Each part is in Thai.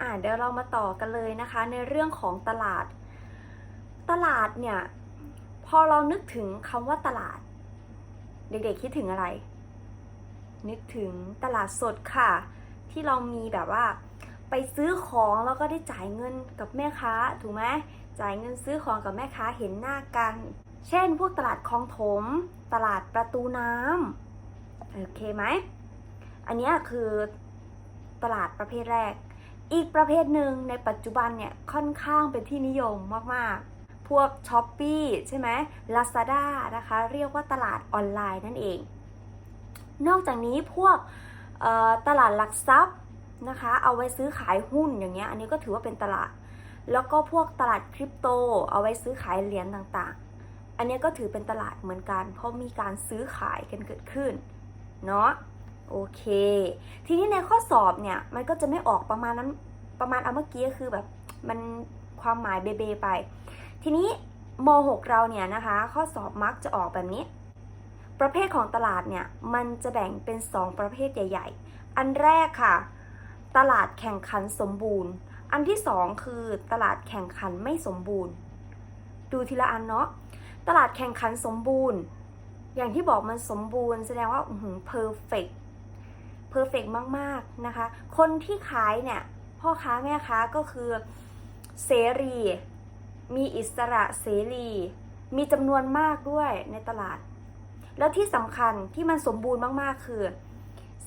อ่าเดี๋ยวเรามาต่อกันเลยนะคะ ในเรื่องของตลาด ตลาดเนี่ย พอเรานึกถึงคำว่าตลาด เด็กๆคิดถึงอะไร นึกถึงตลาดสดค่ะ ที่เรามีแบบว่า ไปซื้อของแล้วก็ได้จ่ายเงินกับแม่ค้าถูกไหมจ่ายเงินซื้อของกับแม่ค้าเห็นหน้ากัน เช่น พวกตลาดคลองถม ตลาดประตูน้ำโอเคไหมอันนี้คือตลาดประเภทแรก อีกประเภทหนึ่งในปัจจุบันเนี่ยค่อนข้างเป็นที่นิยมมากๆ พวก s h อ p e e ใช่ไหม Lazada นะคะ เรียกว่าตลาดออนไลน์นั่นเอง นอกจากนี้พวกตลาดหลักทรัพย์นะคะ เอาไว้ซื้อขายหุ้นอย่างเงี้ย อันนี้ก็ถือว่าเป็นตลาด แล้วก็พวกตลาดคริปโต เอาไว้ซื้อขายเหรียญต่างๆ อันนี้ก็ถือเป็นตลาดเหมือนกัน เพราะมีการซื้อขายกันเกิดขึ้น เนาะ โอเค ทีนี้ในข้อสอบเนี่ยมันก็จะไม่ออกประมาณนั้นประมาณเอาเมื่อกี้ก็คือแบบมันความหมายเบเบไป ทีนี้ม .6 เราเนี่ยนะคะ ข้อสอบมักจะออกแบบนี้ ประเภทของตลาดเนี่ยมันจะแบ่งเป็น 2 ประเภทใหญ่ ๆ อันแรกค่ะ ตลาดแข่งขันสมบูรณ์ อันที่ 2 คือตลาดแข่งขันไม่สมบูรณ์ ดูทีละอันเนาะตลาดแข่งขันสมบูรณ์ อย่างที่บอกมันสมบูรณ์ แสดงว่าอือเพอร์เฟก เพอร์เฟกมากๆนะคะ คนที่ขายเนี่ยพ่อค้าแม่ค้าก็คือเสรี มีอิสระเสรี มีจำนวนมากด้วยในตลาด แล้วที่สำคัญที่มันสมบูรณ์มากๆคือ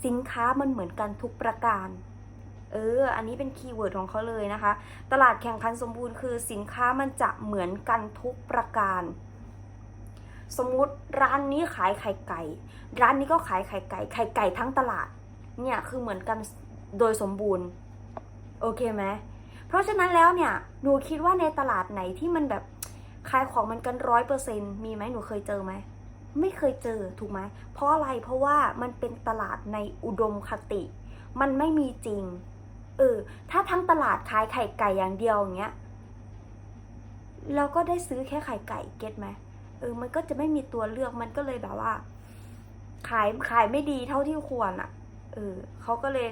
สินค้ามันเหมือนกันทุกประการเออ อันนี้เป็นคีย์เวิร์ดของเขาเลยนะคะ ตลาดแข่งขันสมบูรณ์คือสินค้ามันจะเหมือนกันทุกประการ สมมุติร้านนี้ขายไข่ไก่ ร้านนี้ก็ขายไข่ไก่ ไข่ไก่ทั้งตลาด เนี่ยคือเหมือนกันโดยสมบูรณ์ โอเคไหมเพราะฉะนั้นแล้วเนี่ย หนูคิดว่าในตลาดไหนที่มันแบบขายของมันกันร้อยเปอร์เซ็นมีไหมหนูเคยเจอไหมไม่เคยเจอถูกไหมเพราะอะไรเพราะว่ามันเป็นตลาดในอุดมคติ มันไม่มีจริงเออถ้าทั้งตลาดขายไข่ไก่อย่างเดียวอย่างเงี้ยเราก็ได้ซื้อแค่ไข่ไก่เก็ตไหมเออมันก็จะไม่มีตัวเลือกมันก็เลยแบบว่า ขายขายไม่ดีเท่าที่ควรอะ่ะ เออเขาก็เลย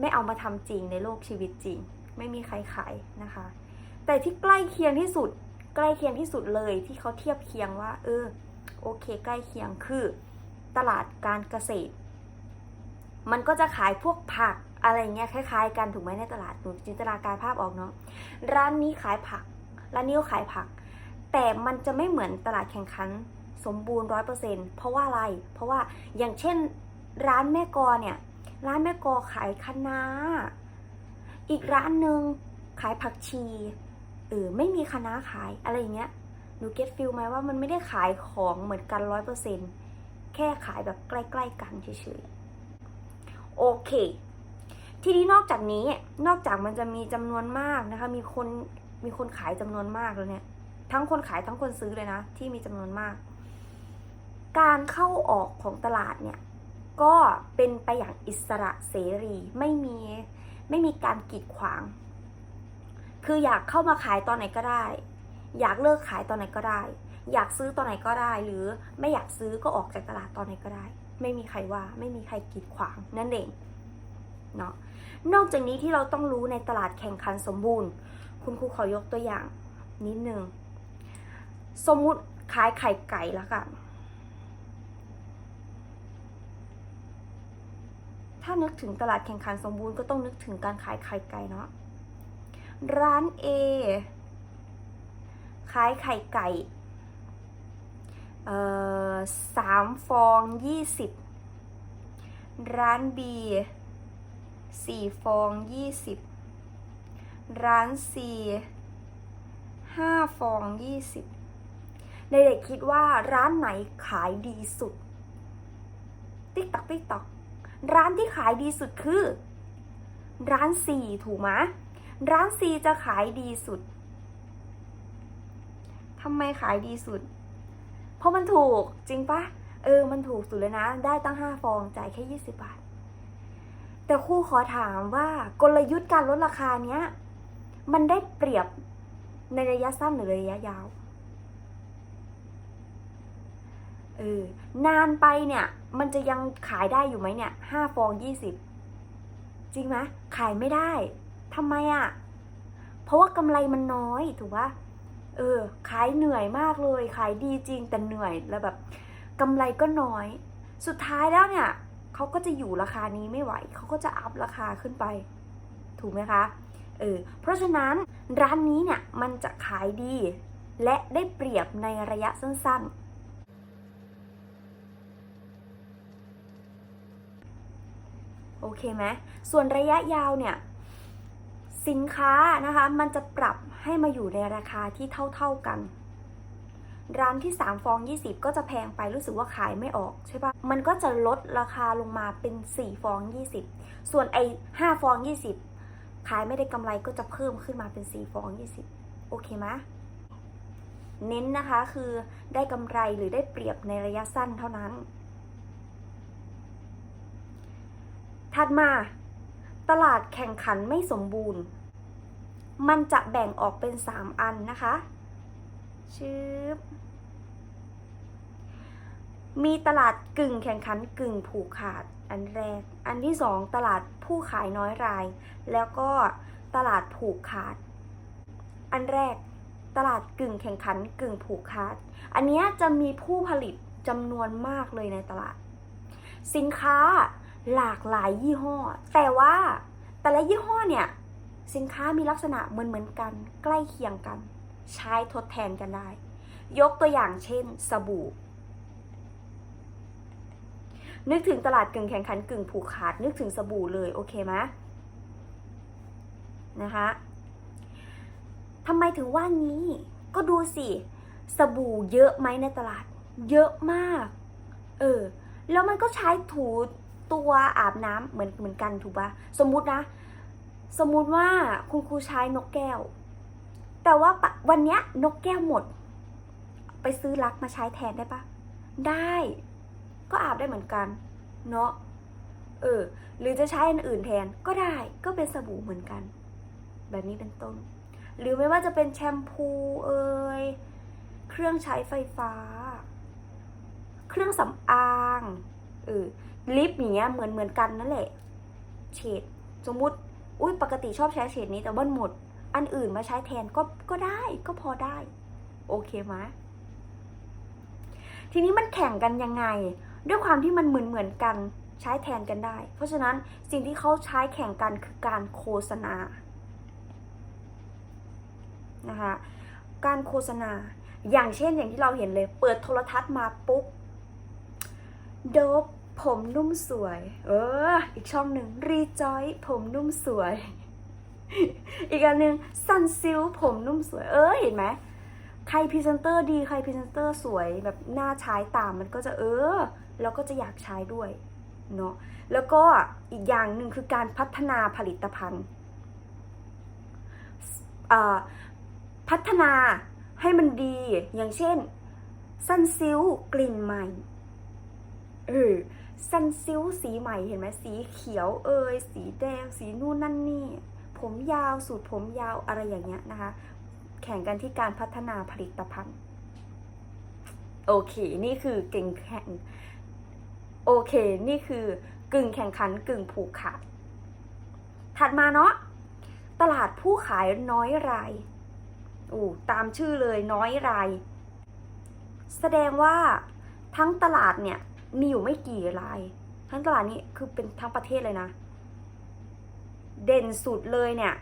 ไม่เอามาทำจริงในโลกชีวิตจริง ไม่มีใครขายนะคะ แต่ที่ใกล้เคียงที่สุด ใกล้เคียงที่สุดเลยที่เขาเทียบเคียงว่า เออ โอเค ใกล้เคียงคือตลาดการเกษตร มันก็จะขายพวกผักอะไรเงี้ยคล้าย ๆ กันถูกไหมในตลาดหนูจินตนาการภาพออกเนาะร้านนี้ขายผัก ร้านนี้ก็ขายผัก แต่มันจะไม่เหมือนตลาดแข่งขันสมบูรณ์ร้อยเปอร์เซ็นเพราะว่าอะไร เพราะว่าอย่างเช่นร้านแม่กอเนี่ย ร้านแม่กอขายคะน้า อีกร้านหนึ่งขายผักชีเออไม่มีคะน้าขายอะไรอย่างเงี้ยหนูเก็ตฟิลไหมว่ามันไม่ได้ขายของเหมือนกันร้อยเปอร์เซ็นแค่ขายแบบใกล้ ๆ กันเฉยๆโอเค ทีนี้นอกจากนี้นอกจากมันจะมีจำนวนมากนะคะ มีคนมีคนขายจำนวนมากแล้วเนี่ย ทั้งคนขายทั้งคนซื้อเลยนะ ที่มีจำนวนมาก การเข้าออกของตลาดเนี่ย ก็เป็นไปอย่างอิสระเสรีไม่มีไม่มีการกีดขวาง คืออยากเข้ามาขายตอนไหนก็ได้ อยากเลิกขายตอนไหนก็ได้ อยากซื้อตอนไหนก็ได้ หรือไม่อยากซื้อก็ออกจากตลาดตอนไหนก็ได้ ไม่มีใครว่าไม่มีใครกีดขวางนั่นเองเนาะนอกจากนี้ที่เราต้องรู้ในตลาดแข่งขันสมบูรณ์ คุณครูขอยกตัวอย่างนิดนึงสมมุติขายไข่ไก่แล้วกัน ถ้านึกถึงตลาดแข่งขันสมบูรณ์ก็ต้องนึกถึงการขายไข่ไก่เนาะ ร้าน A ขายไข่ไก่เอ่อสามฟองยี่สิบร้าน B สี่ฟองยี่สิบร้าน C ห้าฟองยี่สิบเด็กๆคิดว่าร้านไหนขายดีสุด ติ๊กตักติ๊กตัก ร้านที่ขายดีสุดคือ ร้าน C ถูกไหมร้าน C จะขายดีสุดทำไมขายดีสุด เพราะมันถูกจริงปะเออ มันถูกสุดเลยนะ ได้ตั้งห้าฟองจ่ายแค่ยี่สิบบาท แต่ครูขอถามว่ากลยุทธ์การลดราคาเนี้ย มันได้เปรียบในระยะสั้นหรือระยะยาว เออ นานไปเนี่ย มันจะยังขายได้อยู่ไหมเนี่ยห้าฟองยี่สิบจริงไหมขายไม่ได้ทำไมอะ่ะ เพราะว่ากำไรมันน้อยถูกปะเออ ขายเหนื่อยมากเลย ขายดีจริงแต่เหนื่อยแล้วแบบกำไรก็น้อย สุดท้ายแล้วเนี่ยเขาก็จะอยู่ราคานี้ไม่ไหวเขาก็จะอัพราคาขึ้นไป ถูกไหมคะเออเพราะฉะนั้นร้านนี้เนี่ยมันจะขายดี และได้เปรียบในระยะสั้นๆ โอ เคไหมส่วนระยะยาวเนี่ยสินค้านะคะมันจะปรับให้มาอยู่ในราคาที่เท่า ๆกัน ร้านที่ 3 ฟอง 20 ก็จะแพงไปรู้สึกว่าขายไม่ออกใช่ปะมันก็จะลดราคาลงมาเป็น 4 ฟอง 20 ส่วนไอ้5ฟอง 20 ขายไม่ได้กำไรก็จะเพิ่มขึ้นมาเป็น 4 ฟอง 20 โอเคไหมเน้นนะคะคือได้กำไรหรือได้เปรียบในระยะสั้นเท่านั้น ถัดมา ตลาดแข่งขันไม่สมบูรณ์ มันจะแบ่งออกเป็น 3 อันนะคะชืบมีตลาดกึ่งแข่งขันกึ่งผูกขาดอันแรก อันที่สองตลาดผู้ขายน้อยราย แล้วก็ตลาดผูกขาด อันแรกตลาดกึ่งแข่งขันกึ่งผูกขาด อันเนี้ยจะมีผู้ผลิตจำนวนมากเลยในตลาด สินค้า หลากหลายยี่ห้อ แต่ว่าแต่ละยี่ห้อเนี่ย สินค้ามีลักษณะเหมือนเหมือนกัน ใกล้เคียงกัน ใช้ทดแทนกันได้ ยกตัวอย่างเช่น สบู่ นึกถึงตลาดกึ่งแข่งขันกึ่งผูกขาด นึกถึงสบู่เลย โอเคไหมนะคะทำไมถึงว่างี้ ก็ดูสิ สบู่เยอะไหมในตลาด เยอะมาก เออ แล้วมันก็ใช้ถู ตัวอาบน้ำเหมือนเหมือนกันถูกปะสมมุตินะ สมมุติว่าคุณครูใช้นกแก้ว แต่ว่าวันเนี้ยนกแก้วหมด ไปซื้อลักมาใช้แทนได้ปะได้ก็อาบได้เหมือนกัน เนาะเออ หรือจะใช้อันอื่นแทนก็ได้ก็เป็นสบู่เหมือนกัน แบบนี้เป็นต้น หรือไม่ว่าจะเป็นแชมพูเอ่ยเครื่องใช้ไฟฟ้า เครื่องสำอาง เออลิปอย่างเงี้ยเหมือนเหมือนกันนั่นแหละเฉดสมมุติอุ้ยปกติชอบใช้เฉดนี้แต่ว่าหมด อันอื่นมาใช้แทนก็ก็ได้ก็พอได้ โอเคไหมทีนี้มันแข่งกันยังไง ด้วยความที่มันเหมือนเหมือนกันใช้แทนกันได้ เพราะฉะนั้นสิ่งที่เขาใช้แข่งกันคือการโฆษณานะคะการโฆษณาอย่างเช่นอย่างที่เราเห็นเลย เปิดโทรทัศน์มาปุ๊บโดบ ผมนุ่มสวย เออ อีกช่องหนึ่งรีจอยผมนุ่มสวย อีกอันหนึ่งซันซิลผมนุ่มสวย เออ เห็นไหมใครพรีเซนเตอร์ดีใครพรีเซนเตอร์สวยแบบน่าใช้ตามมันก็จะเออแล้วก็จะอยากใช้ด้วยเนาะแล้วก็อีกอย่างหนึ่งคือการพัฒนาผลิตภัณฑ์พัฒนาให้มันดีอย่างเช่นซันซิลกลิ่นใหม่เออ ซันซิลสีใหม่เห็นไหมสีเขียวเอยสีแดง สีนู่นนั่นนี่ ผมยาวสูตรผมยาวอะไรอย่างเงี้ยนะคะ แข่งกันที่การพัฒนาผลิตภัณฑ์ โอเค นี่คือเก่งแข่งโอเค นี่คือกึ่งแข่งขันกึ่งผูกขาด ถัดมาเนาะตลาดผู้ขายน้อยรายอู้ตามชื่อเลยน้อยราย แสดงว่าทั้งตลาดเนี่ย มีอยู่ไม่กี่ราย ทั้งตลาดนี้คือเป็นทั้งประเทศเลยนะ เด่นสุดเลยเนี่ย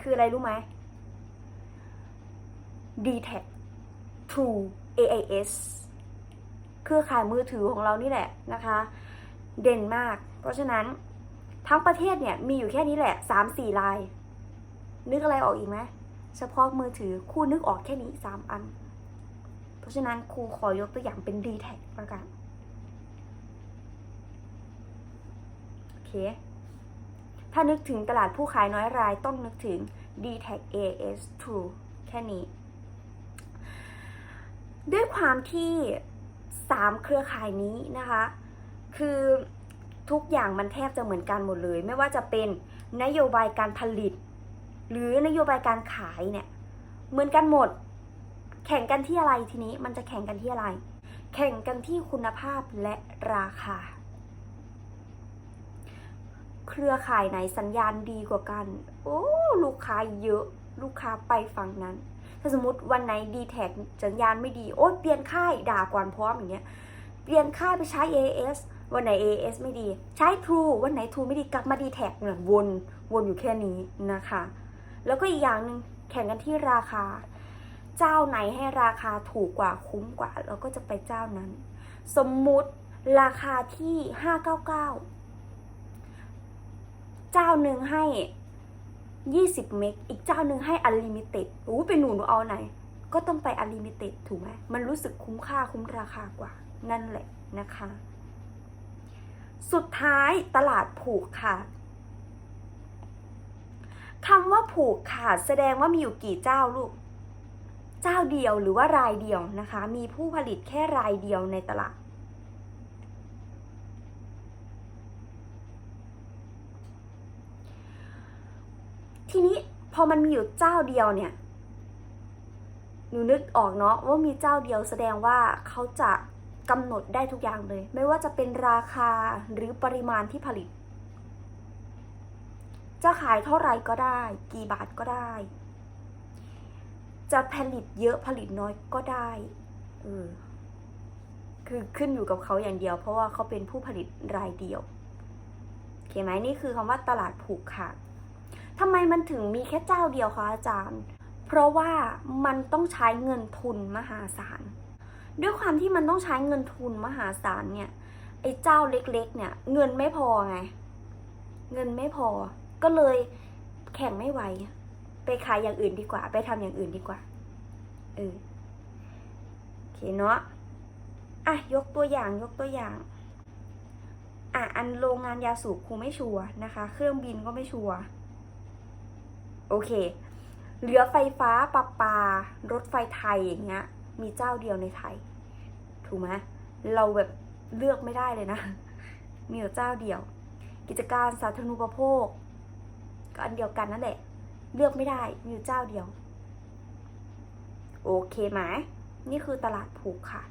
คืออะไรรู้ไหม d t a c True AIS เครือข่ายมือถือของเรานี่แหละนะคะ เด่นมาก เพราะฉะนั้นทั้งประเทศเนี่ยมีอยู่แค่นี้แหละสามสี่ลาย นึกอะไรออกอีกไหมเฉพาะมือถือครูนึกออกแค่นี้สามอัน เพราะฉะนั้นครูขอยกตัวอย่างเป็น d t a c ประกันโอเค ถ้านึกถึงตลาดผู้ขายน้อยรายต้องนึกถึง d t a c AS True แค่นี้ ด้วยความที่สามเครือข่ายนี้นะคะ คือทุกอย่างมันแทบจะเหมือนกันหมดเลย ไม่ว่าจะเป็นนโยบายการผลิต หรือนโยบายการขายเนี่ยเหมือนกันหมด แข่งกันที่อะไรทีนี้มันจะแข่งกันที่อะไร แข่งกันที่คุณภาพและราคา เครือข่ายไหนสัญญาณดีกว่ากัน โอ้ลูกค้าเยอะ ลูกค้าไปฝั่งนั้น ถ้าสมมติวันไหนดีแท็สัญญาณไม่ดี โอ๊ยเปลี่ยนค่ายด่าก่อนพร้อมอย่างเงี้ย เปลี่ยนค่ายไปใช้ AS วันไหน AS ไม่ดี ใช้ True วันไหน True ไม่ดีกลับมาดีแท็กเนี่ยวนวนอยู่แค่นี้นะคะ แล้วก็อีกอย่างหนึ่งแข่งกันที่ราคา เจ้าไหนให้ราคาถูกกว่าคุ้มกว่า เราก็จะไปเจ้านั้น สมมุติราคาที่ 599 เจ้าหนึ่งให้20เมกอีกเจ้าหนึ่งให้อ n l ลิมิเต็ดอู้เป็นหนูหนูเอาไหน ก็ต้องไปอ n l ลิมิเต็ดถูกไหมมันรู้สึกคุ้มค่าคุ้มราคากว่า นั่นแหละนะคะ สุดท้ายตลาดผูกขาดคำว่าผูกขาดแสดงว่ามีอยู่กี่เจ้าลูก เจ้าเดียวหรือว่ารายเดียวนะคะ มีผู้ผลิตแค่รายเดียวในตลาด ทีนี้ พอมันมีอยู่เจ้าเดียวเนี่ยหนูนึกออกเนาะว่ามีเจ้าเดียวแสดงว่าเขาจะกำหนดได้ทุกอย่างเลย ไม่ว่าจะเป็นราคาหรือปริมาณที่ผลิต จะขายเท่าไหร่ก็ได้ กี่บาทก็ได้ จะผลิตเยอะผลิตน้อยก็ได้เออคือขึ้นอยู่กับเขาอย่างเดียว เพราะว่าเขาเป็นผู้ผลิตรายเดียวโอเคไหมนี่คือคำว่าตลาดผูกขาด ทำไมมันถึงมีแค่เจ้าเดียวคะอาจารย์ เพราะว่ามันต้องใช้เงินทุนมหาศาล ด้วยความที่มันต้องใช้เงินทุนมหาศาลเนี่ย ไอ้เจ้าเล็กๆเนี่ย เงินไม่พอไง เงินไม่พอ ก็เลยแข่งไม่ไหว ไปขายอย่างอื่นดีกว่า ไปทำอย่างอื่นดีกว่า เออโอเคเนาะ อะ ยกตัวอย่าง ยกตัวอย่างอะอันโรงงานยาสูบคงไม่ชัวร์นะคะ เครื่องบินก็ไม่ชัวร์ โอเค เหลือไฟฟ้าปะปา รถไฟไทยอย่างเงี้ย มีเจ้าเดียวในไทย ถูกไหมเราแบบเลือกไม่ได้เลยนะ มีอยู่เจ้าเดียว กิจการสาธารณูปโภค ก็อันเดียวกันนั่นแหละ เลือกไม่ได้ มีอยู่เจ้าเดียว โอเคไหมนี่คือตลาดผูกค่ะ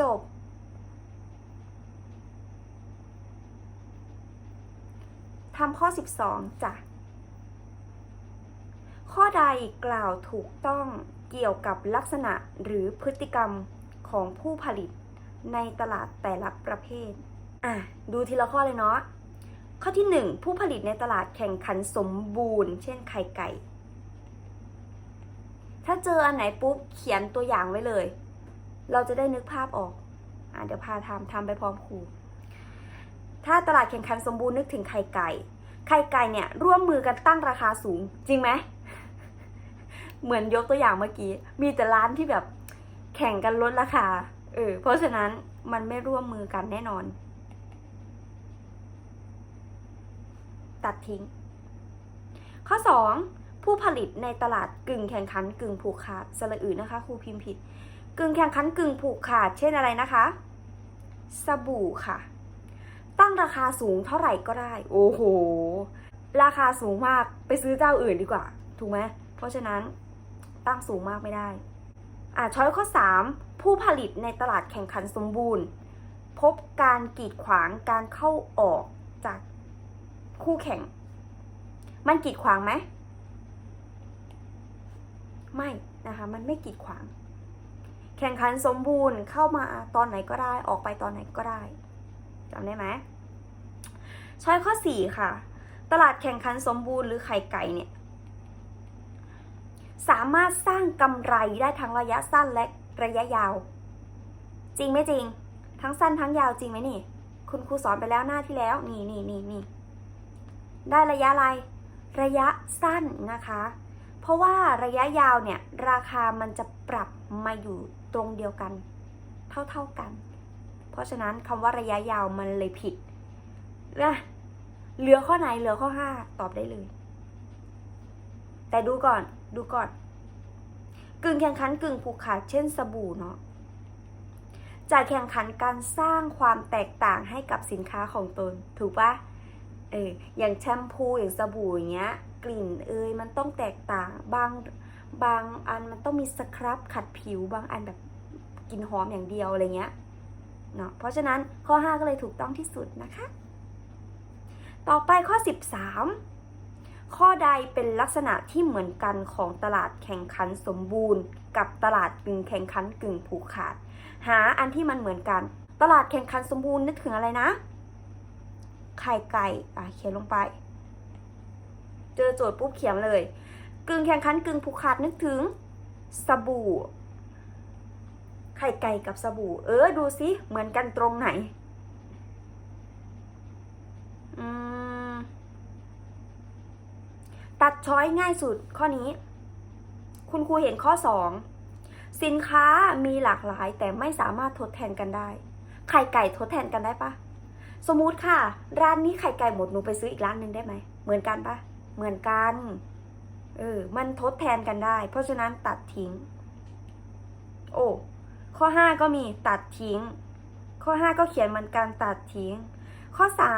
จบ ทำข้อ 12จ้ะข้อใดกล่าวถูกต้องเกี่ยวกับลักษณะหรือพฤติกรรมของผู้ผลิตในตลาดแต่ละประเภท อะ ดูทีละข้อเลยเนาะ ข้อที่ 1 ผู้ผลิตในตลาดแข่งขันสมบูรณ์ เช่นไข่ไก่ ถ้าเจออันไหนปุ๊บเขียนตัวอย่างไว้เลย เราจะได้นึกภาพออก อะเดี๋ยวพาทำทำไปพร้อมครู ถ้าตลาดแข่งขันสมบูรณ์นึกถึงไข่ไก่ ไข่ไก่เนี่ยร่วมมือกันตั้งราคาสูงจริงไหม เหมือนยกตัวอย่างเมื่อกี้ มีแต่ร้านที่แบบแข่งกันลดราคา เออ เพราะฉะนั้นมันไม่ร่วมมือกันแน่นอน ตัดทิ้ง ข้อ 2 ผู้ผลิตในตลาดกึ่งแข่งขันกึ่งผูกขาดสระอื่นนะคะครูพิมพ์ผิด กึ่งแข่งขันกึ่งผูกขาด เช่นอะไรนะคะ สบู่ค่ะ ตั้งราคาสูงเท่าไหร่ก็ได้ โอ้โห ราคาสูงมากไปซื้อเจ้าอื่นดีกว่า ถูกไหมเพราะฉะนั้นตั้งสูงมากไม่ได้ อ่าช้อยข้อ 3 ผู้ผลิตในตลาดแข่งขันสมบูรณ์ พบการกีดขวางการเข้าออกจากคู่แข่ง มันกีดขวางไหมไม่นะคะมันไม่กีดขวาง แข่งขันสมบูรณ์เข้ามาตอนไหนก็ได้ออกไปตอนไหนก็ได้จำได้ไหม ช้อยข้อ 4 ค่ะ ตลาดแข่งขันสมบูรณ์หรือไข่ไก่เนี่ยสามารถสร้างกำไรได้ทั้งระยะสั้นและระยะยาว จริงไหมจริง ทั้งสั้นทั้งยาวจริงไหมนี่ คุณครูสอนไปแล้วหน้าที่แล้ว นี่นี่นี่นี่ได้ระยะอะไร ระยะสั้นนะคะ เพราะว่าระยะยาวเนี่ย ราคามันจะปรับมาอยู่ตรงเดียวกัน เท่าเท่ากัน เพราะฉะนั้นคำว่าระยะยาวมันเลยผิดนะ เหลือข้อไหนเหลือข้อห้าตอบได้เลย แต่ดูก่อนดูก่อน กึ่งแข่งขันกึ่งผูกขาดเช่นสบู่เนาะจะแข่งขันการสร้างความแตกต่างให้กับสินค้าของตน ถูกปะเอออย่างแชมพูอย่างสบู่อย่างเงี้ย กลิ่นเอยมันต้องแตกต่างบางบางอันมันต้องมีสครับขัดผิวบางอันแบบกลิ่นหอมอย่างเดียวอะไรเงี้ยเนาะเพราะฉะนั้นข้อ 5 ก็เลยถูกต้องที่สุดนะคะ ต่อไปข้อ 13 ข้อใดเป็นลักษณะที่เหมือนกันของตลาดแข่งขันสมบูรณ์ กับตลาดกึ่งแข่งขันกึ่งผูกขาด หาอันที่มันเหมือนกัน ตลาดแข่งขันสมบูรณ์นึกถึงอะไรนะ ไข่ไก่อะเขียนลงไป เจอโจทย์ปุ๊บเขียนเลย กึ่งแข่งขันกึ่งผูกขาดนึกถึงสบู่ไข่ไก่กับสบู่ เออ ดูสิ เหมือนกันตรงไหน ตัดช้อยง่ายสุดข้อนี้ คุณครูเห็นข้อ2สินค้ามีหลากหลายแต่ไม่สามารถทดแทนกันได้ ไข่ไก่ทดแทนกันได้ปะสมมุติค่ะ ร้านนี้ไข่ไก่หมดหนูไปซื้ออีกร้านหนึ่งได้ไหมเหมือนกันปะเหมือนกันเออมันทดแทนกันได้ เพราะฉะนั้นตัดทิ้ง โอ้ข้อ5ก็มีตัดทิ้ง ข้อ5ก็เขียนเหมือนกันตัดทิ้ง ข้อ3อ่า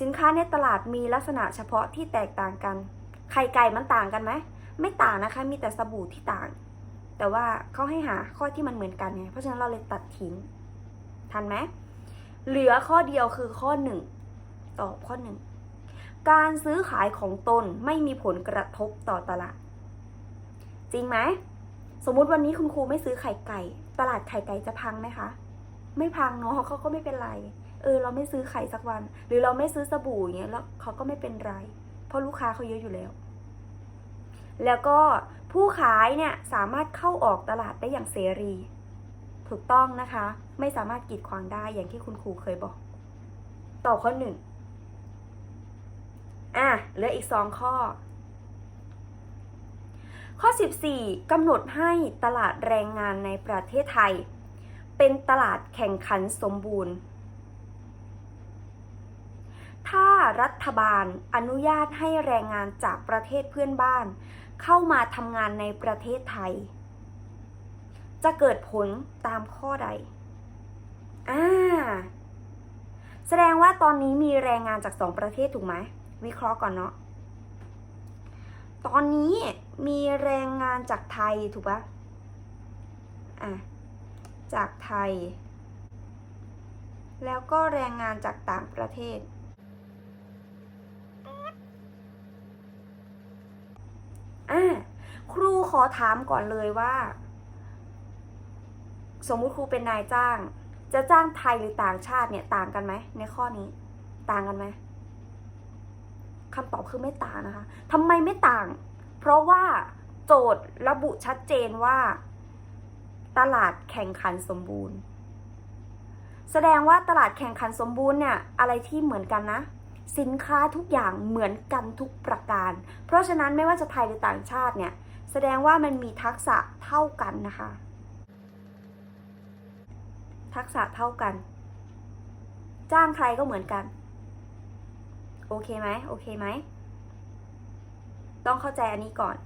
สินค้าในตลาดมีลักษณะเฉพาะที่แตกต่างกันไข่ไก่มันต่างกันไหมไม่ต่างนะคะ มีแต่สบู่ที่ต่าง แต่ว่าเขาให้หาข้อที่มันเหมือนกันไงเพราะฉะนั้นเราเลยตัดทิ้งทันไหมเหลือข้อเดียวคือข้อหนึ่งตอบข้อหนึ่งการซื้อขายของตนไม่มีผลกระทบต่อตลาด จริงไหมสมมุติวันนี้คุณครูไม่ซื้อไข่ไก่ ตลาดไข่ไก่จะพังไหมคะ ไม่พังเนาะเขาก็ไม่เป็นไร เออเราไม่ซื้อไข่สักวัน หรือเราไม่ซื้อสบู่อย่างเงี้ยแล้วเขาก็ไม่เป็นไร เพราะลูกค้าเขาเยอะอยู่แล้ว แล้วก็ผู้ขายเนี่ยสามารถเข้าออกตลาดได้อย่างเสรี ถูกต้องนะคะ ไม่สามารถกีดขวางได้อย่างที่คุณครูเคยบอก ต่อข้อหนึ่งอะเหลืออีกสองข้อ ข้อ 14กำหนดให้ตลาดแรงงานในประเทศไทย เป็นตลาดแข่งขันสมบูรณ์ ถ้ารัฐบาลอนุญาตให้แรงงานจากประเทศเพื่อนบ้าน เข้ามาทำงานในประเทศไทย จะเกิดผลตามข้อใดอ่าแสดงว่าตอนนี้มีแรงงานจากสองประเทศถูกไหมวิเคราะห์ก่อนเนาะตอนนี้มีแรงงานจากไทยถูกปะอะจากไทย แล้วก็แรงงานจากต่างประเทศ อะครูขอถามก่อนเลยว่า สมมุติครูเป็นนายจ้าง จะจ้างไทยหรือต่างชาติเนี่ยต่างกันไหมในข้อนี้ ต่างกันไหมคำตอบคือไม่ต่างนะคะทำไมไม่ต่าง เพราะว่าโจทย์ระบุชัดเจนว่า ตลาดแข่งขันสมบูรณ์ แสดงว่าตลาดแข่งขันสมบูรณ์เนี่ย อะไรที่เหมือนกันนะ สินค้าทุกอย่างเหมือนกันทุกประการ เพราะฉะนั้นไม่ว่าจะไทยหรือต่างชาติเนี่ยแสดงว่ามันมีทักษะเท่ากันนะคะ ทักษะเท่ากัน จ้างใครก็เหมือนกัน โอเคไหมโอเคไหมต้องเข้าใจอันนี้ก่อน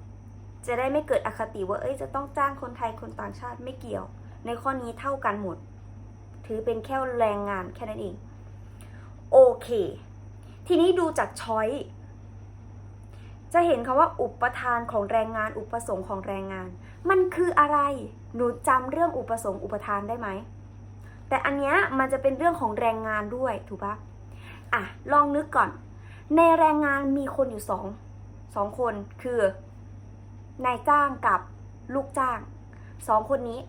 จะได้ไม่เกิดอคติว่าเอ้ยจะต้องจ้างคนไทยคนต่างชาติไม่เกี่ยว ในข้อนี้เท่ากันหมด ถือเป็นแค่แรงงานแค่นั้นเอง โอเค ทีนี้ดูจากช้อยจะเห็นคำว่าอุปทานของแรงงานอุปสงค์ของแรงงาน มันคืออะไร หนูจำเรื่องอุปสงค์อุปทานได้ไหม แต่อันเนี้ยมันจะเป็นเรื่องของแรงงานด้วยถูกปะอะลองนึกก่อน ในแรงงานมีคนอยู่สองสองคนคือนายจ้างกับลูกจ้างสองคนนี้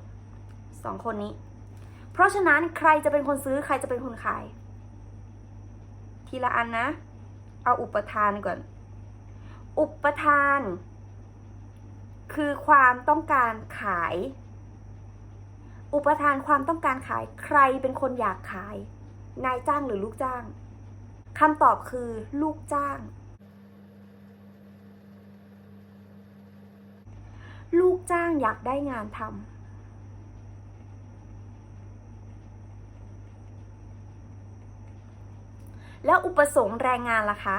สองคนนี้ เพราะฉะนั้นใครจะเป็นคนซื้อใครจะเป็นคนขาย ทีละอันนะ เอาอุปทานก่อน อุปทาน คือความต้องการขาย อุปทานความต้องการขายใครเป็นคนอยากขาย นายจ้างหรือลูกจ้างคำตอบคือลูกจ้าง ลูกจ้างอยากได้งานทำ แล้วอุปสงค์แรงงานล่ะคะ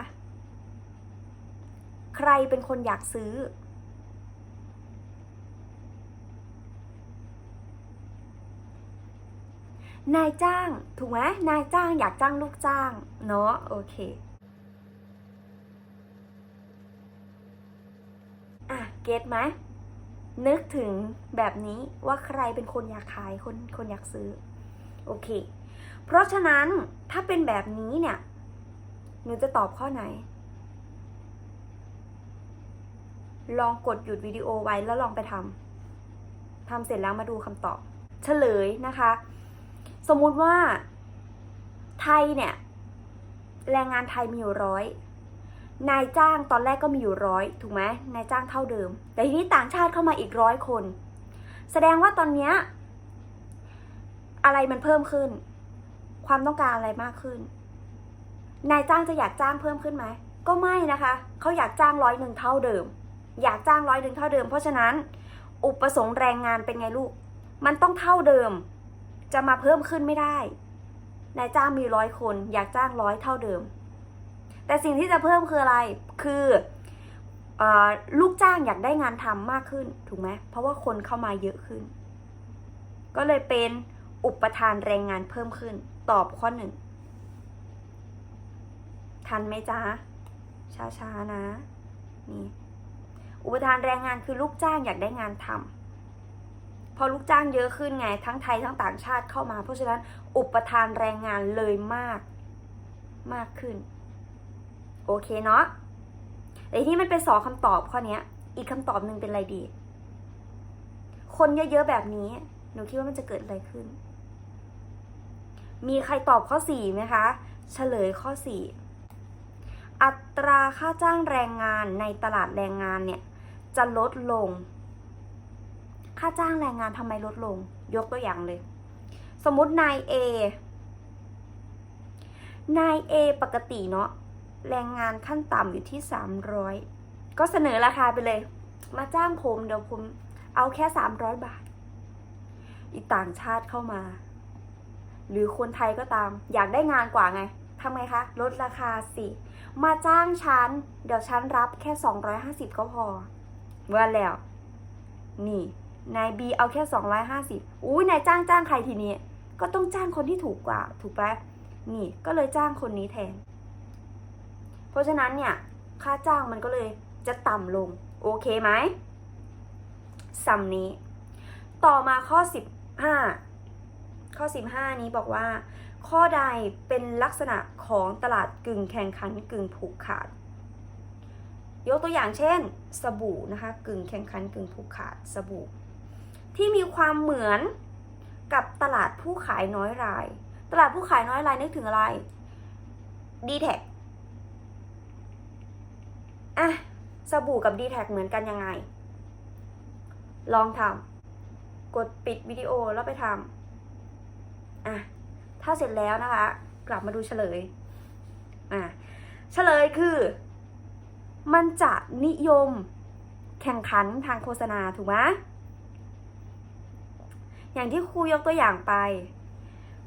ใครเป็นคนอยากซื้อ นายจ้าง ถูกไหมนายจ้างอยากจ้างลูกจ้าง เนาะโอเคอะเก็ตไหมนึกถึงแบบนี้ว่าใครเป็นคนอยากขายคนคนอยากซื้อ โอเค เพราะฉะนั้นถ้าเป็นแบบนี้เนี่ย หนูจะตอบข้อไหน ลองกดหยุดวิดีโอไว้แล้วลองไปทำทำเสร็จแล้วมาดูคำตอบเฉลยนะคะ สมมุติว่าไทยเนี่ย แรงงานไทยมีอยู่ร้อยนายจ้างตอนแรกก็มีอยู่ร้อยถูกไหมนายจ้างเท่าเดิม แต่ทีนี้ต่างชาติเข้ามาอีกร้อยคน แสดงว่าตอนเนี้ยอะไรมันเพิ่มขึ้น ความต้องการอะไรมากขึ้น นายจ้างจะอยากจ้างเพิ่มขึ้นไหม ก็ไม่นะคะ เขาอยากจ้างร้อยหนึ่งเท่าเดิม อยากจ้างร้อยหนึ่งเท่าเดิม เพราะฉะนั้น อุปสงค์แรงงานเป็นไงลูก มันต้องเท่าเดิม จะมาเพิ่มขึ้นไม่ได้ นายจ้างมีร้อยคน อยากจ้างร้อยเท่าเดิม แต่สิ่งที่จะเพิ่มคืออะไร คืออลูกจ้างอยากได้งานทำมากขึ้น ถูกไหม เพราะว่าคนเข้ามาเยอะขึ้น ก็เลยเป็นอุปทานแรงงานเพิ่มขึ้น ตอบข้อหนึ่ง ทันไหมจ๊ะ ช้าๆนะ นี่ อุปทานแรงงานคือลูกจ้างอยากได้งานทำพอลูกจ้างเยอะขึ้นไง ทั้งไทยทั้งต่างชาติเข้ามา เพราะฉะนั้นอุปทานแรงงานเลยมากมากขึ้น โอเคเนาะแต่ที่มันเป็นสองคำตอบข้อนี้อีกคำตอบหนึ่งเป็นอะไรดี คนเยอะๆแบบนี้ หนูคิดว่ามันจะเกิดอะไรขึ้น มีใครตอบข้อสี่ไหมคะ เฉลยข้อสี่ อัตราค่าจ้างแรงงานในตลาดแรงงานเนี่ยจะลดลง ค่าจ้างแรงงานทำไมลดลง ยกตัวอย่างเลย สมมตินายเอนายเอปกติเนาะแรงงานขั้นต่ำอยู่ที่สามร้อยก็เสนอราคาไปเลย มาจ้างผมเดี๋ยวผมเอาแค่สามร้อยบาท อีกต่างชาติเข้ามา หรือคนไทยก็ตาม อยากได้งานกว่าไง ทำไงคะ ลดราคาสิ มาจ้างฉัน เดี๋ยวฉันรับแค่ 250 ก็พอ ว่าแล้ว นี่ นายบีเอาแค่ 250 อุ้ยนายจ้างจ้างใครทีนี้ ก็ต้องจ้างคนที่ถูกกว่า ถูกปะนี่ ก็เลยจ้างคนนี้แทน เพราะฉะนั้นเนี่ย ค่าจ้างมันก็เลยจะต่ำลง โอเคไหมซัมนี้ ต่อมาข้อ 15 ข้อ 15 นี้บอกว่า ข้อใดเป็นลักษณะของตลาดกึ่งแข่งขันกึ่งผูกขาด ยกตัวอย่างเช่น สบู่นะคะกึ่งแข่งขันกึ่งผูกขาดสบู่ ที่มีความเหมือนกับตลาดผู้ขายน้อยราย ตลาดผู้ขายน้อยรายนึกถึงอะไร d t แทอะสบู่กับ d t แทเหมือนกันยังไง ลองทำกดปิดวิดีโอแล้วไปทำอะ ถ้าเสร็จแล้วนะคะ กลับมาดูเฉลยอะเฉลยคือ มันจะนิยมแข่งขันทางโฆษณาถูกไหมอย่างที่ครูยกตัวอย่างไป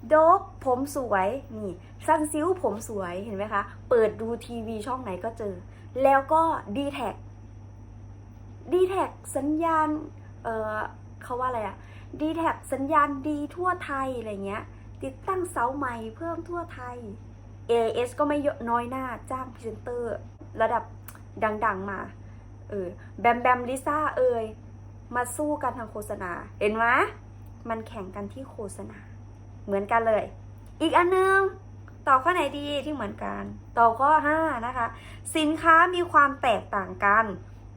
โดบผมสวยนี่ซันซิลผมสวยเห็นไหมคะ เปิดดูทีวีช่องไหนก็เจอ แล้วก็ดีแท็กดีแท็กสัญญาณ เออเขาว่าอะไรอะดีแท็กสัญญาณดีทั่วไทยอะไรเงี้ย ติดตั้งเสาใหม่เพิ่มทั่วไทย AS ก็ไม่น้อยหน้าจ้างพรีเซนเตอร์ ระดับดังๆมา เออ แบมแบมลิซ่าเอ่ย มาสู้กันทางโฆษณา เห็นไหมมันแข่งกันที่โฆษณา เหมือนกันเลย อีกอันนึงตอบข้อไหนดีที่เหมือนกันตอบข้อ 5 นะคะ สินค้ามีความแตกต่างกัน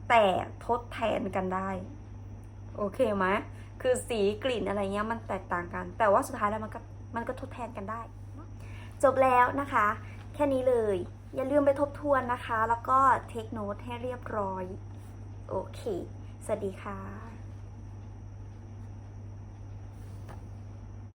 แต่ทดแทนกันได้ โอเคไหมคือสีกลิ่นอะไรเงี้ยมันแตกต่างกัน แต่ว่าสุดท้ายแล้วมันก็ มันก็ทดแทนกันได้ จบแล้วนะคะ แค่นี้เลย อย่าลืมไปทบทวนนะคะ แล้วก็เทคโนตให้เรียบร้อย โอเค สวัสดีค่ะ